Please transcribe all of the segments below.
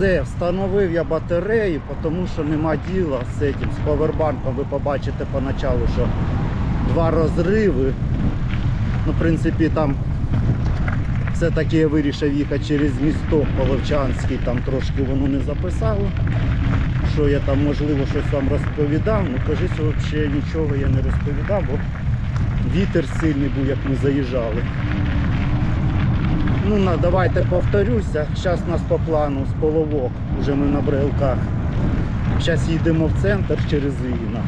Все, встановив я батарею, тому що нема діла з цим, з повербанком. Ви побачите поначалу, що два розриви. Ну, в принципі, там все-таки я вирішив їхати через місто Половчанський, там трошки воно не записало. Що я там, можливо, щось вам розповідав, ну кажись, взагалі нічого я не розповідав, бо вітер сильний був, як ми заїжджали. Ну, давайте повторюся. Зараз нас по плану з половок, вже ми на брелках. Зараз їдемо в центр через Війна.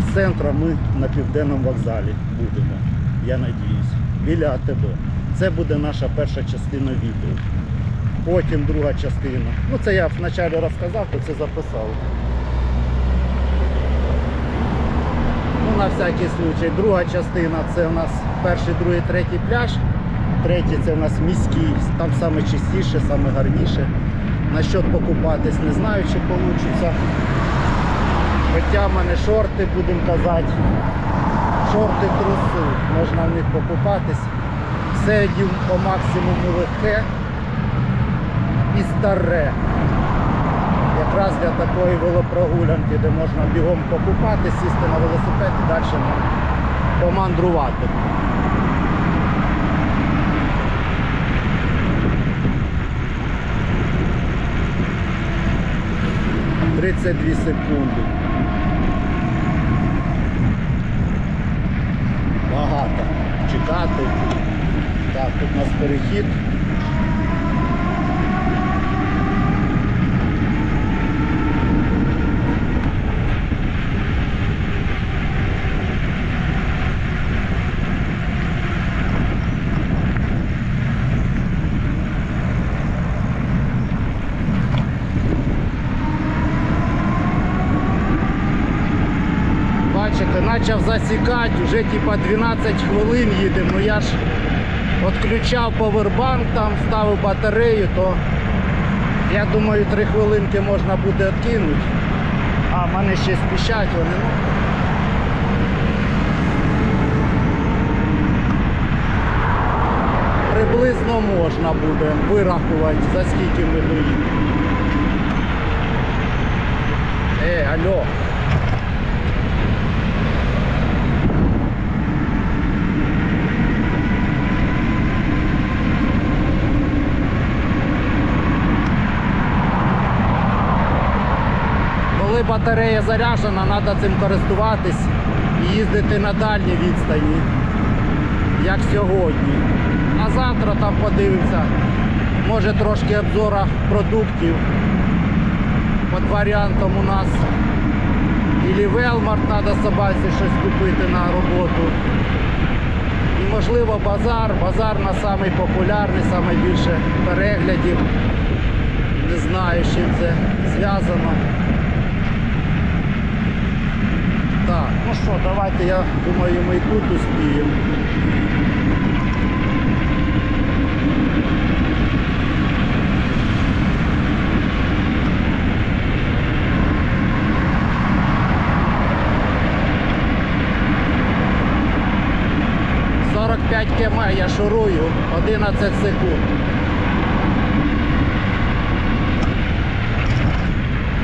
З центра ми на південному вокзалі будемо, я надіюсь, біля АТБ. Це буде наша перша частина відео. Потім друга частина. Ну це я вначалі розказав, то це записав. Ну, на всякий случай. Друга частина це у нас перший, другий, третій пляж. Третій це у нас міський, там саме чистіше, саме гарніше. Насчет покупатись не знаю, чи вийде. Хоча мене шорти, будемо казати. Шорти трусу, можна в них покупатись. Все одів по максимуму легке і старе. Якраз для такої велопрогулянки, де можна бігом покупати, сісти на велосипед і далі помандрувати. Тридцять дві секунди. Багато. Чекати. Так, тут у нас перехід. Почав засікати, вже типа 12 хвилин їдемо. Ну я ж відключав повербанк, там ставив батарею, то я думаю 3 хвилинки можна буде відкинути. А в мене ще спішать вони. Ну. Приблизно можна буде вирахувати, за скільки ми доїдемо. Е, алло. Коли батарея заряджена, треба цим користуватись і їздити на дальні відстані, як сьогодні. А завтра там подивимося, може трошки обзора продуктів. Під варіантом у нас і Велмарт треба собаці щось купити на роботу. І можливо базар. Базар на самий популярний, найбільше переглядів. Не знаю, з чим це зв'язано. Так, ну що, давайте, я думаю, ми і тут успіємо. Км я шурую, 11 секунд.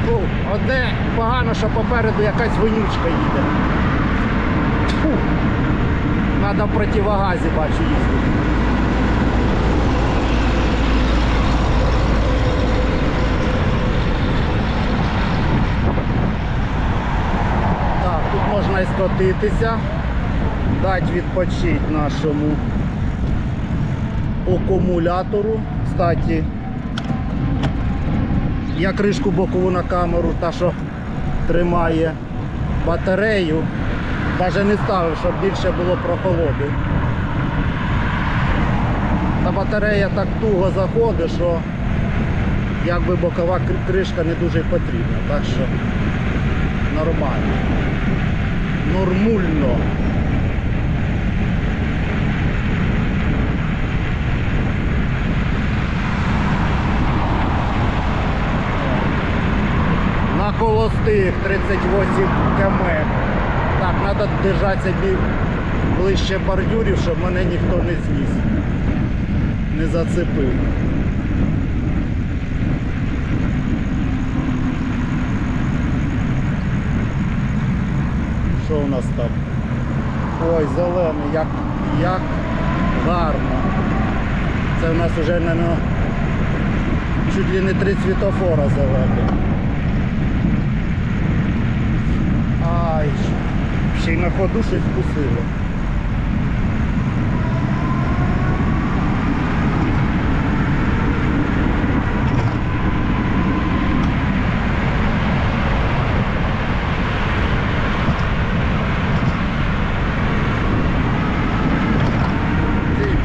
Фу, одне погано, що попереду якась вонючка їде. Фу. Надо в противогазі бачу їздити. Так, тут можна і скотитися, дати відпочити нашому акумулятору. Кстати, я кришку бокову на камеру, та що тримає батарею, навіть не ставив, щоб більше було прохолоди. Та батарея так туго заходить, що якби бокова кришка не дуже потрібна. Так що нормально. Нормульно. холостих 38 км. Так, треба держатися ближче бордюрів, щоб мене ніхто не зніс, не зацепив. Що у нас там? Ой, зелений, як як гарно. Це у нас вже, мабуть, чуть ли не три світофора зелених. Ай, ще й на ходу щось вкусило.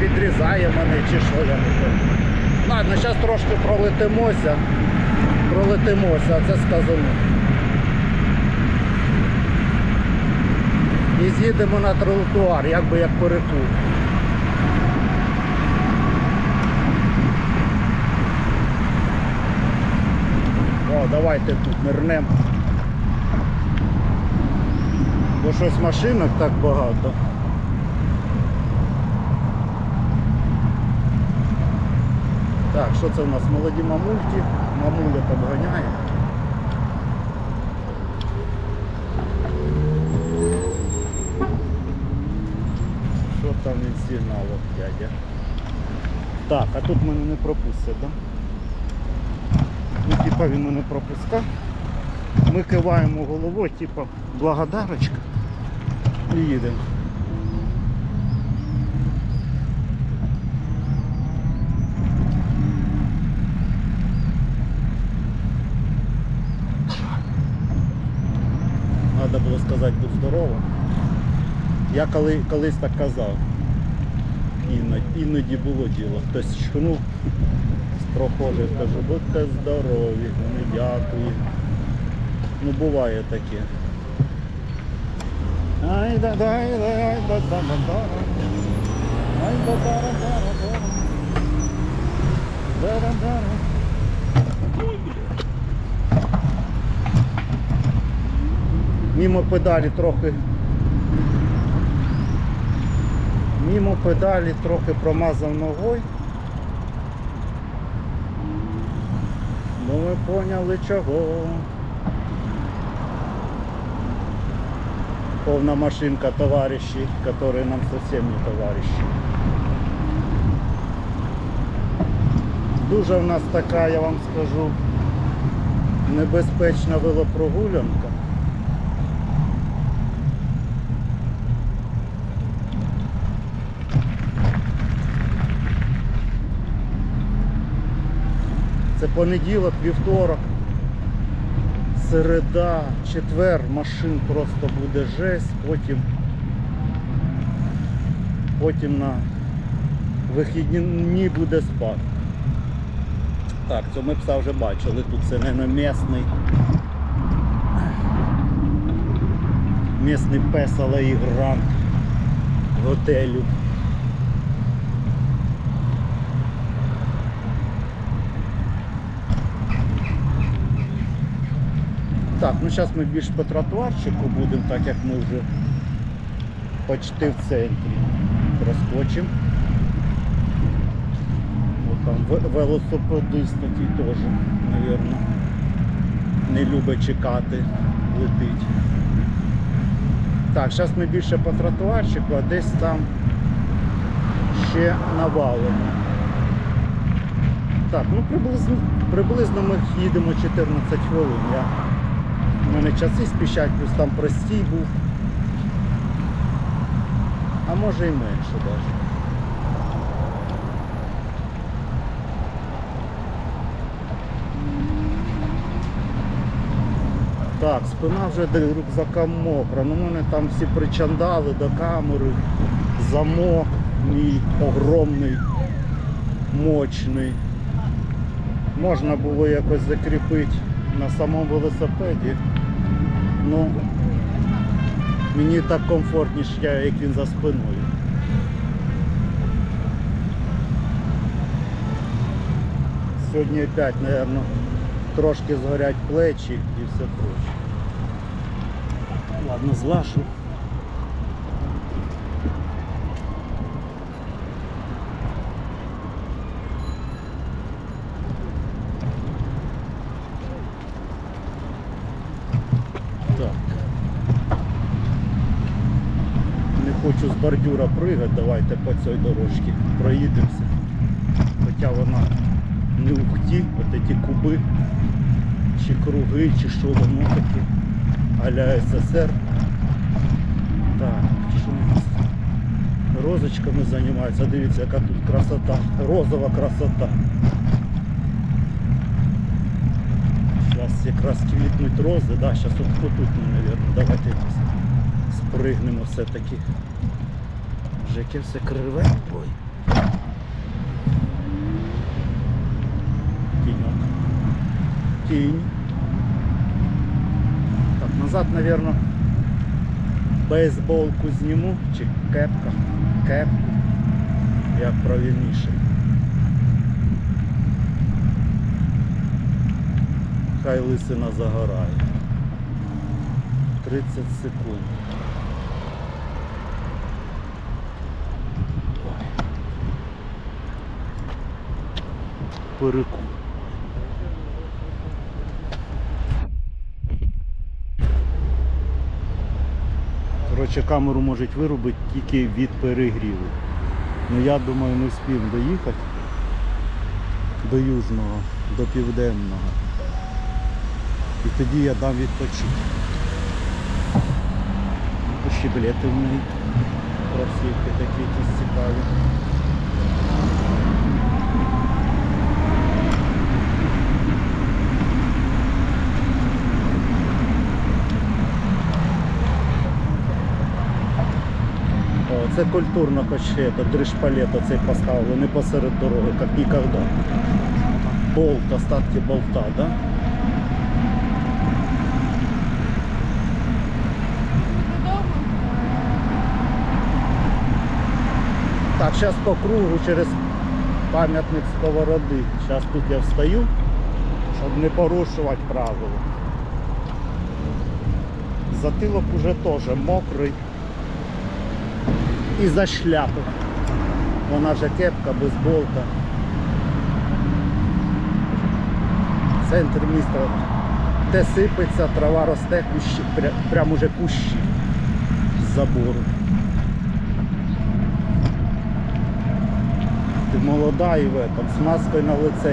Підрізає мене чи що, я не знаю. Ладно, зараз трошки пролетимося. Пролетимося, а це сказано. І з'їдемо на тротуар, як би як перекур. О, давайте тут нирнем. Бо щось машинок так багато. Так, що це у нас? Молоді мамульки. Мамуля обганяє. Що сигналов, дядя? Так, а тут мене не пропустять. Да? Ну, типа він мене пропускав. Ми киваємо головою, типа благодарочка. І їдемо. Треба було сказати будь здорово. Я коли, колись так казав. Іноді, іноді було діло. Хтось чхнув з прохожих, кажу, будьте здорові, вони дякую. Ну буває таке. Ай да да Ай да Мімо педалі трохи. Мімо педалі трохи промазав ногою. Ну ви поняли чого. Повна машинка товарищей, которые нам совсем не товарищи. Дуже в нас така, я вам скажу, небезпечна велопрогулянка. Це понеділок, вівторок, середа, четвер, машин просто буде жесть, потім, потім на вихідні дні буде спад. Так, це ми пса вже бачили, тут це не місний. Місний пес, але і грант готелю. Так, ну зараз ми більш по тротуарчику будемо, так як ми вже почти в центрі. Проскочимо. О, там ве- велосипедист такий теж, мабуть, не любить чекати, летить. Так, зараз ми більше по тротуарчику, а десь там ще навалимо. Так, ну приблизно, приблизно ми їдемо 14 хвилин. Я у мене часи спішать, плюс там простій був. А може і менше навіть. Так, спина вже до рюкзака мокра. Ну, мене там всі причандали до камери, замок мій огромний, мощний. Можна було якось закріпити на самому велосипеді. Ну, мені так комфортніше, як він за спиною. Сьогодні опять, мабуть, трошки згорять плечі і все проще. Ладно, злашу. Так. Бордюра пригати, давайте по цій дорожці проїдемося. Хоча вона не ухті, от ці куби, чи круги, чи що воно таке. Аля СССР. Так, що у нас? Розочками займаються. Дивіться, яка тут красота. Розова красота. Зараз якраз квітнуть рози, да, зараз от тут, мабуть. Давайте спригнемо все-таки. Вже яке все криве. Ой. Тіньок. Тінь. Так, назад, мабуть, бейсболку зніму чи кепка. Кепку. Як правильніше. Хай лисина загорає. 30 секунд. Переку. Коротше, камеру можуть виробити тільки від перегріву. Ну я думаю, ми встигнемо доїхати до Южного, до Південного. І тоді я дам відпочити. Ну, Ще білети в мене кросівки такі якісь цікаві. Це культурно это, дришпалет оцей поставили, не посеред дороги, як ніколи. Болт, остатки болта, да? Так, зараз по кругу через пам'ятник сковороди. Зараз тут я встаю, щоб не порушувати правила. Затилок уже теж мокрий. І за шляпу. Вона же кепка, бейсболка. Центр міста. Те сипеться, трава росте, кущі, пря, прям уже кущі з забору. Ти молода і в этом, з маскою на лице